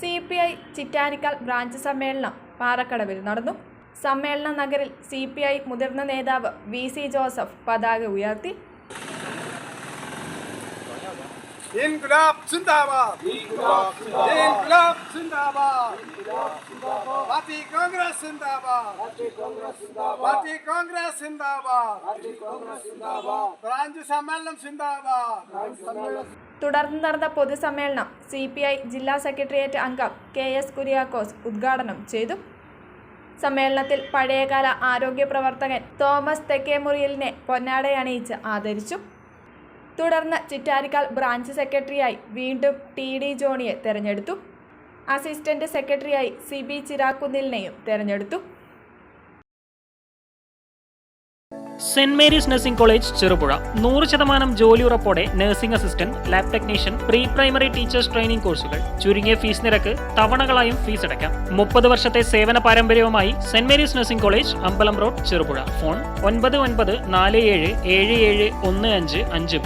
C P I Chittanikkal branch സമ്മേളനം പാറക്കടവിൽ നടന്നു. സമ്മേളന നഗരിൽ സി പി ഐ മുതിർന്ന നേതാവ് വി സി ജോസഫ് പതാക ഉയർത്തി. ഇൻകുലാബ് സിന്ദാബാദ്. പാർട്ടി കോൺഗ്രസ് സിന്ദാബാദ്. പാർട്ടി കോൺഗ്രസ് സിന്ദാബാദ്. ബ്രാഞ്ച് സമ്മേളനം സിന്ദാബാദ്. തുടർന്ന് നടന്ന പൊതുസമ്മേളനം സി പി ഐ ജില്ലാ സെക്രട്ടേറിയറ്റ് അംഗം കെ എസ് കുര്യാക്കോസ് ഉദ്ഘാടനം ചെയ്തു. സമ്മേളനത്തിൽ പഴയകാല ആരോഗ്യ പ്രവർത്തകൻ തോമസ് തെക്കേമുറിയലിനെ പൊന്നാടയണിയിച്ച് ആദരിച്ചു. തുടർന്ന് ചിറ്റാരിക്കാൽ ബ്രാഞ്ച് സെക്രട്ടറിയായി വീണ്ടും ടി ഡി ജോണിയെ തെരഞ്ഞെടുത്തു. അസിസ്റ്റന്റ് സെക്രട്ടറിയായി സി ബി ചിരാക്കുന്നിലിനെയും തെരഞ്ഞെടുത്തു. Saint Mary's nursing college Cherupuzha. നൂറ് ശതമാനം ജോലി ഉറപ്പോടെ nursing assistant lab technician pre primary teachers training കോഴ്സുകൾ. ചുരുങ്ങിയ ഫീസ് നിരക്ക് തവണകളായും ഫീസ് അടയ്ക്കാം. മുപ്പത് വർഷത്തെ സേവന പാരമ്പര്യവുമായി saint Mary's nursing college Ambalam road Cherupuzha. Phone ഒൻപത് ഒൻപത് നാല് ഏഴ് ഏഴ് ഏഴ് ഒന്ന് അഞ്ച് അഞ്ച്